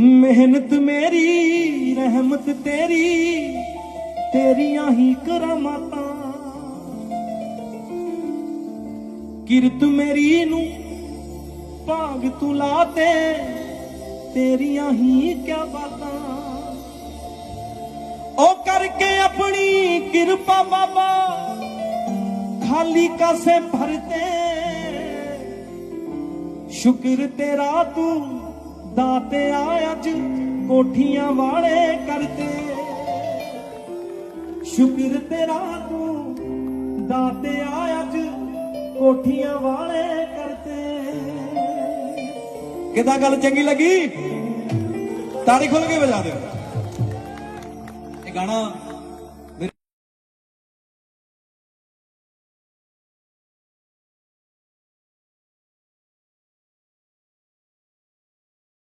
ਮਿਹਨਤ ਮੇਰੀ, ਰਹਿਮਤ ਤੇਰੀ, ਤੇਰੀਆਂ ਹੀ ਕਰਾਮਾਤਾਂ। ਕਿਰਤ ਮੇਰੀ ਨੂੰ ਭਾਗ ਤੂੰ ਲਾਤੇ, ਤੇਰੀਆਂ ਹੀ ਕਿਆ ਬਾਤਾਂ। ਉਹ ਕਰਕੇ ਆਪਣੀ ਕਿਰਪਾ ਬਾਬਾ, ਖਾਲੀ ਕਾਸੇ ਭਰਤੇ। ਸ਼ੁਕਰ ਤੇਰਾ ਤੂੰ ਦਾਤੇ ਆ ਅੱਜ ਕੋਠੀਆਂ ਵਾਲੇ ਕਰਤੇ ਸ਼ੁਕਰ ਤੇਰਾ ਤੂੰ ਦਾਤੇ ਆ ਅੱਜ ਕੋਠੀਆਂ ਵਾਲੇ ਕਰਤੇ ਕਿਦਾਂ ਗੱਲ ਚੰਗੀ ਲੱਗੀ? ਤਾੜੀ ਖੁੱਲ ਕੇ ਵਜਾ ਦਿਓ। ਇਹ ਗਾਣਾ